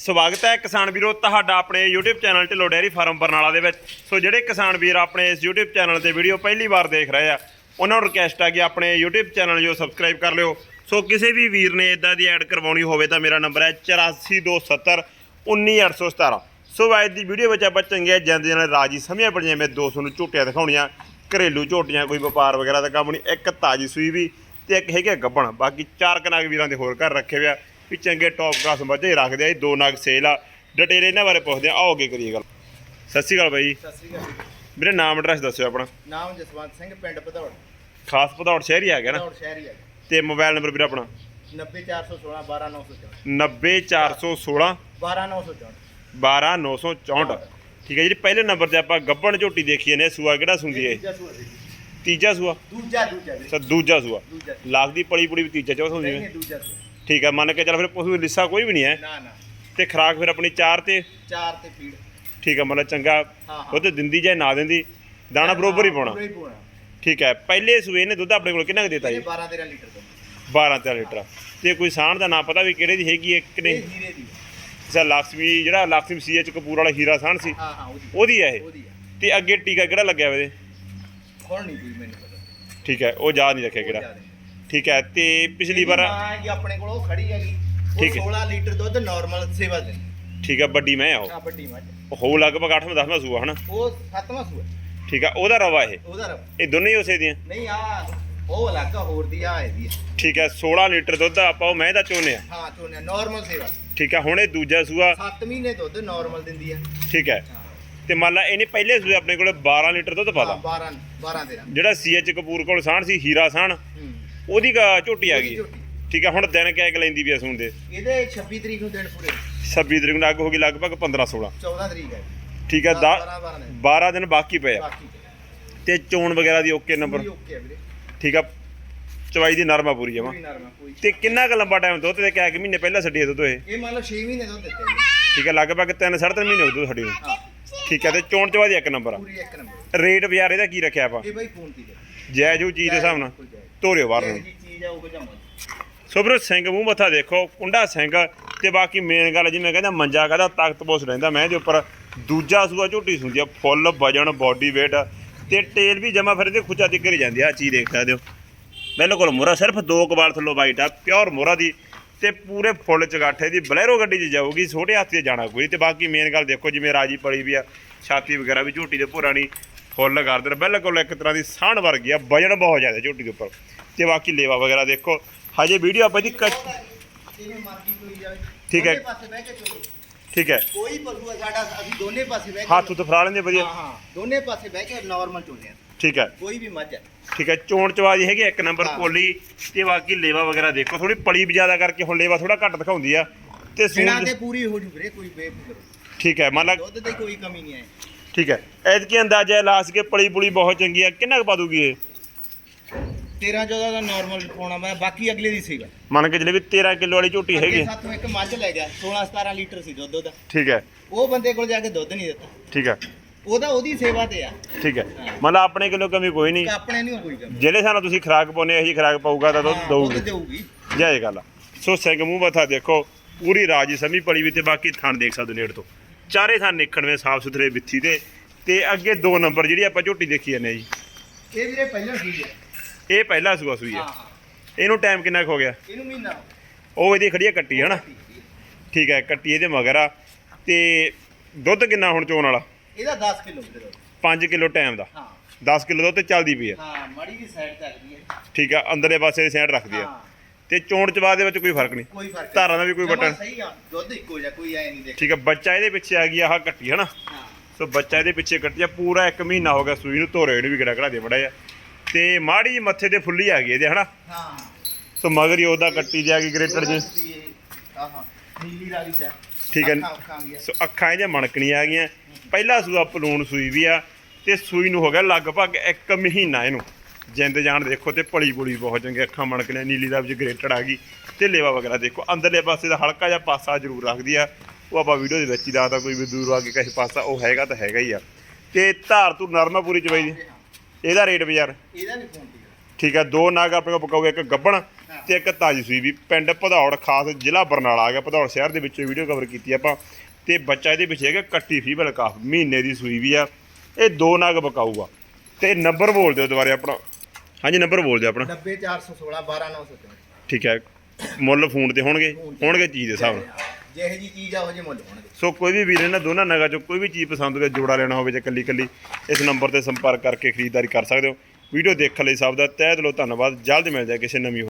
ਸਵਾਗਤ ਹੈ ਕਿਸਾਨ ਵੀਰੋ ਤੁਹਾਡਾ ਆਪਣੇ YouTube channel Dhillon dairy farm Barnala ਦੇ ਵਿੱਚ। ਸੋ ਜਿਹੜੇ ਕਿਸਾਨ ਵੀਰ ਆਪਣੇ ਇਸ YouTube ਚੈਨਲ ਤੇ ਵੀਡੀਓ ਪਹਿਲੀ ਵਾਰ ਦੇਖ ਰਹੇ ਆ, ਉਹਨਾਂ ਨੂੰ ਰਿਕਵੈਸਟ ਆ ਕਿ ਆਪਣੇ YouTube ਚੈਨਲ ਜੋ ਸਬਸਕ੍ਰਾਈਬ ਕਰ ਲਿਓ। ਸੋ ਕਿਸੇ ਵੀ ਵੀਰ ਨੇ ਇਦਾਂ ਦੀ ਐਡ ਕਰਵਾਉਣੀ ਹੋਵੇ ਤਾਂ ਮੇਰਾ ਨੰਬਰ ਹੈ 8427 19817 ਸੋ ਅੱਜ ਦੀ ਵੀਡੀਓ ਵਿੱਚ ਆਪਾਂ ਚੰਗੇ ਜਾਂਦੇ ਨਾਲ ਰਾਜੀ ਸਮਝਿਆ ਪੜੀਆਂ ਮੈਂ 200 ਨੂੰ ਝੋਟੀਆਂ ਦਿਖਾਉਣੀਆਂ, ਘਰੇਲੂ ਝੋਟੀਆਂ, ਕੋਈ ਵਪਾਰ ਵਗੈਰਾ ਦਾ ਕੰਮ ਨਹੀਂ, ਇੱਕ ਤਾਜੀ ਸੂਈ ਵੀ ਤੇ ਇੱਕ ਹੈਗੇ ਗੱਬਣ। ਬਾਕੀ ਚਾਰ ਕਨਾਗ ਵੀਰਾਂ ਦੇ ਹੋਰ ਘਰ ਰੱਖੇ ਹੋਇਆ ਵੀ ਚੰਗੇ ਟੌਪ ਕਲਾਸ ਮੱਝੇ ਰੱਖਦੇ ਆ ਜੀ, ਦੋ ਨਾਗ ਸੇਲ ਆ। ਡਿਟੇਲ ਇਹਨਾਂ ਬਾਰੇ ਪੁੱਛਦੇ ਆ ਆਓ ਅੱਗੇ ਕਰੀਏ ਗੱਲ। ਸਤਿ ਸ਼੍ਰੀ ਅਕਾਲ ਬਾਈ ਸਤਿ ਸ੍ਰੀ ਅਕਾਲ ਵੀਰੇ ਨਾਮ ਐਡਰੈਸ ਦੱਸਿਓ ਆਪਣਾ। ਨਾਮ ਜਸਵੰਤ ਸਿੰਘ ਪਿੰਡ ਭਦੌੜ। ਖਾਸ ਭਦੌੜ ਸ਼ਹਿਰ ਹੀ ਆ ਗਿਆ ਨਾ? ਭਦੌੜ ਸ਼ਹਿਰੀ ਹੈ ਤੇ ਮੋਬਾਈਲ ਨੰਬਰ ਵੀਰੇ ਆਪਣਾ? 90416 12964 90416 12964 12964 ਠੀਕ ਹੈ ਜੀ ਪਹਿਲੇ ਨੰਬਰ ਤੇ ਆਪਾਂ ਗੱਬਣ ਝੋਟੀ ਦੇਖੀਏ ਨੇ ਸੂਆ ਕਿਹੜਾ ਸੁੰਦੀ ਹੈ। ਤੀਜਾ ਸੂਆ? ਦੂਜਾ ਦੂਜਾ। ਅੱਛਾ ਦੂਜਾ ਸੂਆ। ਦੂਜਾ ਲਾਖ ਦੀ ਪਲੀ ਪੁਲੀ ਵੀ ਤੀਜਾ ਚੌਥਾ ਹੁੰਦੀ ਹੈ। ਇਹ ਦੂਜਾ ਸੂਆ। ਠੀਕ ਹੈ ਮੰਨ ਕੇ ਚੱਲ ਫਿਰ ਪਸ਼ੂ ਲਿੱਸਾ ਕੋਈ ਵੀ ਨਹੀਂ ਹੈ। ਨਾ ਨਾ। ਤੇ ਖਰਾਕ ਫਿਰ ਆਪਣੀ ਚਾਰ ਤੇ ਚਾਰ ਤੇ ਫੀਡ ਠੀਕ ਹੈ ਮਤਲਬ ਚੰਗਾ ਉਹ ਤੇ ਦਿੰਦੀ ਜਾਂ ਨਾ ਦਿੰਦੀ ਦਾਣਾ ਬਰੋਬਰ ਹੀ ਪਾਉਣਾ। ਠੀਕ ਹੈ ਪਹਿਲੇ ਸੂਏ ਨੇ ਦੁੱਧ ਆਪਣੇ ਕੋਲ ਕਿੰਨਾ ਕੁ ਦਿੱਤਾ ਜੀ? 12 13 ਲੀਟਰ ਦਾ 12 13 ਲੀਟਰ। ਤੇ ਕੋਈ ਸਾਂਢ ਦਾ ਨਾਂ ਪਤਾ ਵੀ ਕਿਹੜੇ ਦੀ ਹੈਗੀ ਹੈ ਕਿ ਨਹੀਂ? ਇਹ ਹੀਰੇ ਦੀ ਹੈ। ਅੱਛਾ ਜਿਹੜਾ ਲక్ష్ਮੀ ਸੀਐਚ ਕਪੂਰ ਵਾਲਾ ਹੀਰਾ ਸਾਂਢ ਸੀ? ਉਹਦੀ। ਹੈ ਇਹ? ਤੇ ਅੱਗੇ ਟੀਕਾ ਕਿਹੜਾ ਲੱਗਿਆ ਵੇ ਹੁਣ ਨਹੀਂ ਕੋਈ ਮੈਨੂੰ ਪਤਾ। ਠੀਕ ਹੈ ਉਹ ਯਾਦ ਨਹੀਂ ਰੱਖਿਆ ਕਿਹੜਾ। ਠੀਕ ਹੈ ਤੇ ਪਿਛਲੀ ਵਾਰ ਮਾਂ ਜੀ ਆਪਣੇ ਕੋਲ ਉਹ ਖੜੀ ਹੈਗੀ। ਠੀਕ ਉਹ ਹੈ। 16 ਲੀਟਰ ਦੁੱਧ ਨਾਰਮਲ ਸੇਵਾ ਦਿੰਦੀ ਠੀਕ ਹੈ ਵੱਡੀ ਮੈਂ ਆ ਉਹ। ਆ ਵੱਡੀ ਮੱਝ ਉਹ ਲਗਭਗ 8ਵਾਂ 10ਵਾਂ ਸੂਆ ਹਨਾ? ਉਹ ਸੱਤਵਾਂ ਸੂਆ। ਠੀਕ ਹੈ ਉਹਦਾ ਰਵਾ ਇਹ? ਉਹਦਾ ਰਬ ਇਹ ਦੋਨੇ ਹੀ ਉਸੇ ਦੀਆਂ? ਨਹੀਂ ਆ ਉਹ ਅਲੱਗ ਆ, ਹੋਰ ਦੀ ਆ ਇਹਦੀ ਆ। ਠੀਕ ਹੈ 16 ਲੀਟਰ ਦੁੱਧ ਆਪਾਂ ਉਹ ਮੈਂ ਦਾ ਚੋਨੇ ਆ। ਹਾਂ ਚੋਨੇ ਨਾਰਮਲ ਸੇਵਾ। ਠੀਕ ਹੈ ਹੁਣ ਇਹ ਦੂਜਾ ਸੂਆ। 7 ਮਹੀਨੇ ਦੁੱਧ ਨਾਰਮਲ ਦਿੰਦੀ ਆ ਠੀਕ ਹੈ। ਹਾਂ। ਤੇ ਮੰਨ ਲਾ ਇਹਨੇ ਪਹਿਲੇ ਸੂਏ ਆਪਣੇ ਕੋਲ 12 ਲੀਟਰ ਦੁੱਧ ਹਾਂ, ਪਾਤਾ 12 12 13 ਜਿਹੜਾ ਸੀਐਚ ਕਪੂਰ ਕੋਲ ਸਾਣ ਸੀ ਹੀਰਾ ਸਾਣ ਹੂੰ। ਉਹਦੀ ਗਾ ਝੋਟੀ ਆ ਉਹਦੀ ਗਈ। ਝੋਟੀ। ਠੀਕ ਹੈ ਹੁਣ ਦਿਨ ਕਿਆ ਕਿ ਲੈਂਦੀ ਵੀ ਸੂਣ ਦੇ। ਇਹਦੇ 26 ਤਰੀਕ ਨੂੰ ਦਿਨ ਪੂਰੇ। 26 ਤਰੀਕ ਨੂੰ ਅੱਗ ਹੋ ਗਈ ਲਗਭਗ 15 16 14 ਤਰੀਕ ਹੈ ਠੀਕ ਹੈ 12 12 ਦਿਨ। 12 ਦਿਨ ਬਾਕੀ ਪਏ ਆ। ਬਾਕੀ ਤੇ ਚੋਣ ਵਗੈਰਾ ਦੀ ਓਕੇ ਨੰਬਰ। ਓਕੇ ਵੀਰੇ। ਠੀਕ ਆ ਚਵਾਈ ਦੀ ਨਰਮਾ ਪੂਰੀ ਜਮਾ ਨਰਮ ਕੋਈ ਤੇ ਕਿੰਨਾ ਕੁ ਲੰਬਾ ਟਾਈਮ ਦੁੱਧ ਤੇ ਕਿਆ ਕਿ ਮਹੀਨੇ ਪਹਿਲਾਂ ਛੱਡੀ ਦੁੱਧ ਇਹ? ਇਹ ਮੰਨ ਲਓ 6 ਮਹੀਨੇ ਦੁੱਧ ਦਿੱਤੇ। ਜੀ। ਠੀਕ ਹੈ ਲਗਭਗ 3 3.5 ਮਹੀਨੇ ਹੋ ਗਏ ਦੁੱਧ ਛੱਡੀ ਨੂੰ। ਹਾਂ। ਠੀਕ ਹੈ ਤੇ ਚੋਣ ਚਵਾ ਦੀ ਇੱਕ ਨੰਬਰ ਆ। ਪੂਰੀ ਇੱਕ ਨੰਬਰ। ਰੇਟ ਬਾਜ਼ਾਰ ਇਹਦਾ ਕੀ ਰੱਖਿਆ ਆਪਾਂ? ਇਹ ਬਾਈ ਫੋਨ ਤੇ ਦੇ ਜੈ ਜੋ ਚੀਜ਼ ਦੇ ਹਿਸਾਬ ਨਾਲ। ਜਾਇਜ਼। ਤੋਰਿਓ ਬਾਹਰ ਨੂੰ। ਜਿਹੀ ਚੀਜ਼ ਆ ਉਹ ਜਮਾ ਸੋ ਵੀਰੋ ਸਿੰਘ ਮੂੰਹ ਮੱਥਾ ਦੇਖੋ ਕੁੰਡਾ ਸਿੰਘ ਤੇ ਬਾਕੀ ਮੇਨ ਗੱਲ ਜਿਵੇਂ ਕਹਿੰਦਾ ਮੰਜਾ ਕਹਿੰਦਾ ਤਾਕਤ ਬੋਸ ਰਹਿੰਦਾ ਮੈਂ ਦੇ ਉੱਪਰ। ਦੂਜਾ ਸੂਆ ਝੋਟੀ ਸੁੰਦੀ ਆ ਫੁੱਲ ਵਜਨ ਬਾਡੀ weight ਤੇ ਟੇਲ ਵੀ ਜਮਾ ਫਿਰ ਇਹਦੇ ਖੁੱਚਾ ਤਿੱਕਰ ਹੀ ਜਾਂਦੀ ਆ ਚੀਜ਼ ਦੇਖ ਸਕਦੇ ਹੋ। ਬਿਲਕੁਲ ਮੋਰਾ ਸਿਰਫ ਦੋ ਕਬਾਲ ਥੱਲੋਂ ਵਾਈਟ ਆ ਪਿਓਰ ਮੋਰਾ ਦੀ ਤੇ ਪੂਰੇ ਫੁੱਲ ਚਗਾਠੇ ਦੀ ਬਲੈਰੋ ਗੱਡੀ 'ਚ ਜਾਊਗੀ ਛੋਟੇ ਹੱਥ 'ਤੇ ਜਾਣਾ ਕੋਈ। ਤੇ ਬਾਕੀ ਮੇਨ ਗੱਲ ਦੇਖੋ ਜਿਵੇਂ ਰਾਜੀ ਪੜੀ ਵੀ ਆ ਛਾਤੀ ਵਗੈਰਾ ਵੀ ਝੋਟੀ ਦੇ ਭੋਰਾ ਨਹੀਂ ਫੁੱਲ ਕਰਦੇ ਨੇ ਬਿਲਕੁਲ ਇੱਕ ਤਰ੍ਹਾਂ ਦੀ ਸਾਣ ਵਰਗੀ ਆ ਵਜਨ ਬਹੁਤ ਜ਼ਿਆਦਾ ਝੋਟੀ ਦੇ ਉੱਪਰ। ਤੇ ਬਾਕੀ ਲੇਵਾ ਵਗੈਰਾ ਦੇਖੋ। ਹਜੇ ਵੀਡੀਓ ਆਪਾਂ ਦੀ ਠੀਕ ਹੈ। ਠੀਕ ਹੈ। ਕੋਈ ਪਸ਼ੂ ਸਾਡਾ ਅਸੀਂ ਦੋਨੇ ਪਾਸੇ ਬਹਿ ਕੇ ਹੱਥ ਉੱਤੇ ਫੜਾ ਲੈਂਦੇ ਵਧੀਆ। ਹਾਂ ਦੋਨੇ ਪਾਸੇ ਬਹਿ ਕੇ ਨਾਰਮਲ ਚੋਲੇ ਆ। ਠੀਕ ਹੈ। ਕੋਈ ਵੀ ਮੱਝ ਹੈ ਠੀਕ ਹੈ। ਚੋਣ ਚਵਾਜੀ ਹੈਗੀ ਇੱਕ ਨੰਬਰ। ਪੋਲੀ ਤੇ ਬਾਕੀ ਲੇਵਾ ਵਗੈਰਾ ਦੇਖੋ। ਥੋੜੀ ਪਲੀ ਵੀ ਜ਼ਿਆਦਾ ਕਰਕੇ ਹੁਣ ਲੇਵਾ ਥੋੜਾ ਘੱਟ ਦਿਖਾਉਂਦੀ ਆ। ਤੇ ਸੂਣ ਤੇ ਪੂਰੀ ਹੋ ਜੂ ਵੀਰੇ ਕੋਈ ਬੇਫਿਕਰ ਠੀਕ ਹੈ। ਮੰਨ ਲਾ ਦੁੱਧ ਦੀ ਕੋਈ ਕਮੀ ਨਹੀਂ ਹੈ। ਠੀਕ ਹੈ। ਐਤਕੀ ਅੰਦਾਜ਼ਾ ਲਾਸ ਕੇ ਪਲੀ ਪੁਲੀ ਬਹੁਤ ਚੰਗੀ ਆ ਕਿੰਨਾ ਕੁ ਪਾ ਦੂਗੀ ਇਹ? 13 14 ਦਾ ਨਾਰਮਲ ਪਾਉਣਾ ਮੈਂ ਬਾਕੀ ਅਗਲੇ ਦੀ ਸੀਗਾ ਮੰਨ ਕੇ ਜਿਹੜੇ ਵੀ 13 ਕਿਲੋ ਵਾਲੀ ਝੋਟੀ ਹੈਗੀ। ਸਾਥੋਂ ਇੱਕ ਮੱਝ ਲੈ ਗਿਆ 16 17 ਲੀਟਰ ਸੀ ਦੁੱਧ ਉਹਦਾ। ਠੀਕ ਹੈ। ਉਹ ਬੰਦੇ ਕੋਲ ਜਾ ਕੇ ਦੁੱਧ ਨਹੀਂ ਦਿੱਤਾ। ਠੀਕ ਹੈ। ਉਹਦਾ ਉਹਦੀ ਸੇਵਾ ਤੇ ਆ। ਠੀਕ ਹੈ। ਮੰਨ ਲਾ ਆਪਣੇ ਕਿਲੋ ਕਮੀ ਕੋਈ ਨਹੀਂ। ਆਪਣੇ ਨਹੀਂ ਕੋਈ ਕਮੀ। ਜਿਹੜੇ ਸਾਨੂੰ ਤੁਸੀਂ ਖਰਾਕ ਪਾਉਨੇ ਇਹੀ ਖਰਾਕ ਪਾਊਗਾ ਤਾਂ ਦੁੱਧ ਹਾਂ, ਦਊਗੀ। ਜੈ ਗੱਲ। ਸੋ ਸਿੰਘ ਮੂੰਹ ਮੱਥਾ ਦੇਖੋ ਪੂਰੀ ਰਾਜੀ ਸਮੀ ਪਲੀ ਵੀ ਤੇ ਬਾਕੀ ਥਣ ਦੇਖ ਸਕਦੇ ਹੋ ਨੇੜ ਤੋਂ। ਚਾਰੇ ਥਣ ਨਿਕਣਵੇਂ ਸਾਫ਼ ਸੁਥਰੇ ਵਿੱਥੀ ਤੇ। ਤੇ ਅੱਗੇ ਦੋ ਨੰਬਰ ਜਿਹੜੀ ਆਪਾਂ ਝੋਟੀ ਦੇਖੀ ਜਾਂਦੇ ਆ ਜੀ। ਇਹ ਵੀਰੇ ਪਹਿਲਾਂ ਠੀਕ ਹੈ। ਇਹ ਪਹਿਲਾ ਸੂਆ ਸੂਈ ਹਾਂ ਹਾਂ। ਇਹਨੂੰ ਟਾਈਮ ਕਿੰਨਾ ਹੋ ਗਿਆ? ਇਹਨੂੰ ਮਹੀਨਾ ਉਹ ਇਹਦੀ ਖੜੀ ਆ ਕੱਟੀ ਹਨਾ? ਠੀਕ ਹੈ ਕੱਟੀ ਇਹਦੇ ਮਗਰ ਆ। ਤੇ ਦੁੱਧ ਕਿੰਨਾ ਹੁਣ ਚੋਣ ਵਾਲਾ? ਇਹਦਾ 10 ਕਿਲੋ ਵੀਰੇ ਦੁੱਧ। 5 ਕਿਲੋ ਟਾਈਮ ਦਾ। ਹਾਂ। 10 ਕਿਲੋ ਦੁੱਧ ਤੇ ਚੱਲਦੀ ਪਈ ਆ। ਹਾਂ ਮਾੜੀ ਦੀ ਸਾਈਡ ਤੇ ਲੱਗਦੀ ਹੈ। ਠੀਕ ਆ ਅੰਦਰਲੇ ਪਾਸੇ ਦੀ ਸਾਈਡ ਰੱਖਦੀ ਹਾਂ। ਤੇ ਚੋਣ ਚਵਾ ਦੇ ਵਿੱਚ ਕੋਈ ਫ਼ਰਕ ਨਹੀਂ। ਕੋਈ ਫ਼ਰਕ ਧਾਰਾਂ ਦਾ ਵੀ ਕੋਈ ਬਟਨ। ਸਹੀ ਆ ਦੁੱਧ ਇੱਕੋ ਜਿਹਾ ਕੋਈ ਐ ਨਹੀਂ ਦੇਖ ਠੀਕ ਆ ਬੱਚਾ ਇਹਦੇ ਪਿੱਛੇ ਆ ਗਿਆ ਆਹ ਕੱਟੀ ਹਨਾ? ਸੋ ਬੱਚਾ ਇਹਦੇ ਪਿੱਛੇ ਕੱਟਿਆ ਪੂਰਾ 1 ਮਹੀਨਾ ਹੋ ਗਿਆ ਸੂਈ ਨੂੰ ਧੋਰੇ ਨੂੰ ਵੀ ਕਿਹੜਾ ਕਿਹੜਾ ਦੇ ਮੜਾ ਆ ਤੇ ਮਾੜੀ ਮੱਥੇ ਤੇ ਫੁੱਲੀ ਆ ਗਈ ਇਹਦੇ ਹਨਾ? ਹਾਂ। ਸੋ ਮਗਰ ਹੀ ਉਹਦਾ ਕੱਟੀ ਆ ਗਈ ਗ੍ਰੇਟਰ ਜੀ ਆਹਾਂ ਨੀਲੀ ਰਾਵੀ ਚ ਠੀਕ ਹੈ। ਸੋ ਅੱਖਾਂ ਇਹਦੀਆਂ ਮਣਕਣੀਆਂ ਆ ਗਈਆਂ। ਪਹਿਲਾ ਸੂਆ ਪਲੂਣ ਸੂਈ ਵੀ ਆ ਤੇ ਸੂਈ ਨੂੰ ਹੋ ਗਿਆ ਲਗਭਗ 1 ਮਹੀਨਾ ਇਹਨੂੰ। ਜਿੰਦ ਜਾਣ ਦੇਖੋ ਤੇ ਪਲੀ ਪੁਲੀ ਬਹੁਤ ਚੰਗੇ ਅੱਖਾਂ ਮਣਕਣੀਆਂ ਨੀਲੀ ਦਾ ਵਿੱਚ ਗ੍ਰੇਟਡ ਆ ਗਈ ਤੇ ਲੇਵਾ ਵਗੈਰਾ ਦੇਖੋ ਅੰਦਰਲੇ ਪਾਸੇ ਦਾ ਹਲਕਾ ਜਿਹਾ ਪਾਸਾ ਜ਼ਰੂਰ ਰੱਖਦੀ ਆ। ਉਹ ਆਪਾਂ ਵੀਡੀਓ ਦੇ ਵਿੱਚ ਹੀ ਦੱਸਦਾ ਕੋਈ ਵੀ ਦੂਰ ਆ ਕੇ ਕਹੇ ਪਾਸਾ ਉਹ ਹੈਗਾ ਤਾਂ ਹੈਗਾ ਹੀ ਆ। ਤੇ ਧਾਰ ਤੂੰ ਨਰਮਾ ਪੂਰੀ ਚਵਾਈ ਦੀ। ਇਹਦਾ ਰੇਟ ਬਾਜ਼ਾਰ? ਇਹਦਾ ਵੀ ਫੋਨ ਤੇ ਠੀਕ ਆ ਦੋ ਨਾਗ ਆਪਣੇ ਕੋਲ ਪਕਾਉਗੇ ਇੱਕ ਗੱਬਣ ਤੇ ਇੱਕ ਤਾਜੀ ਸੂਈ ਵੀ। ਪਿੰਡ ਭਦੌੜ ਖਾਸ ਜ਼ਿਲ੍ਹਾ ਬਰਨਾਲਾ ਆ ਗਿਆ ਭਦੌੜ ਸ਼ਹਿਰ ਦੇ ਵਿੱਚੋਂ ਵੀਡੀਓ ਕਵਰ ਕੀਤੀ ਆਪਾਂ। ਤੇ ਬੱਚਾ ਇਹਦੇ ਵਿੱਚ ਹੈਗਾ ਕੱਟੀ ਫੀਬਲ ਕਾਫ ਮਹੀਨੇ ਦੀ ਸੂਈ ਵੀ ਆ। ਇਹ ਦੋ ਨਗ ਬਕਾਊਗਾ ਤੇ ਨੰਬਰ ਬੋਲ ਦਿਓ ਦੁਬਾਰੇ ਆਪਣਾ। ਹਾਂਜੀ ਨੰਬਰ ਬੋਲ ਦਿਓ ਆਪਣਾ। 90416 12964 ਠੀਕ ਹੈ ਮੁੱਲ ਫੋਨ ਤੇ ਹੋਣਗੇ? ਹੋਣਗੇ ਚੀਜ਼ ਦੇ ਹਿਸਾਬ ਨਾਲ? ਜਿਹੇ ਜੀ ਚੀਜ਼ ਆ ਉਹ ਜੇ ਮੁੱਲ ਹੋਣਗੇ। ਸੋ ਕੋਈ ਵੀ ਵੀਰ ਇਹਨਾਂ ਦੋਨਾਂ ਨਗਾਂ ਚੋਂ ਕੋਈ ਵੀ ਚੀਜ਼ ਪਸੰਦ ਹੋਵੇ ਜੋੜਾ ਲੈਣਾ ਹੋਵੇ ਜਾਂ ਕੱਲੀ ਕੱਲੀ ਇਸ ਨੰਬਰ ਤੇ ਸੰਪਰਕ ਕਰਕੇ ਖਰੀਦਦਾਰੀ ਕਰ ਸਕਦੇ ਹੋ। ਵੀਡੀਓ ਦੇਖਣ ਲਈ ਸਭ ਦਾ ਤਹਿ ਦਿਲੋਂ ਧੰਨਵਾਦ। ਜਲਦ ਮਿਲ ਜਾਏ ਕਿਸੇ ਨਵੀਂ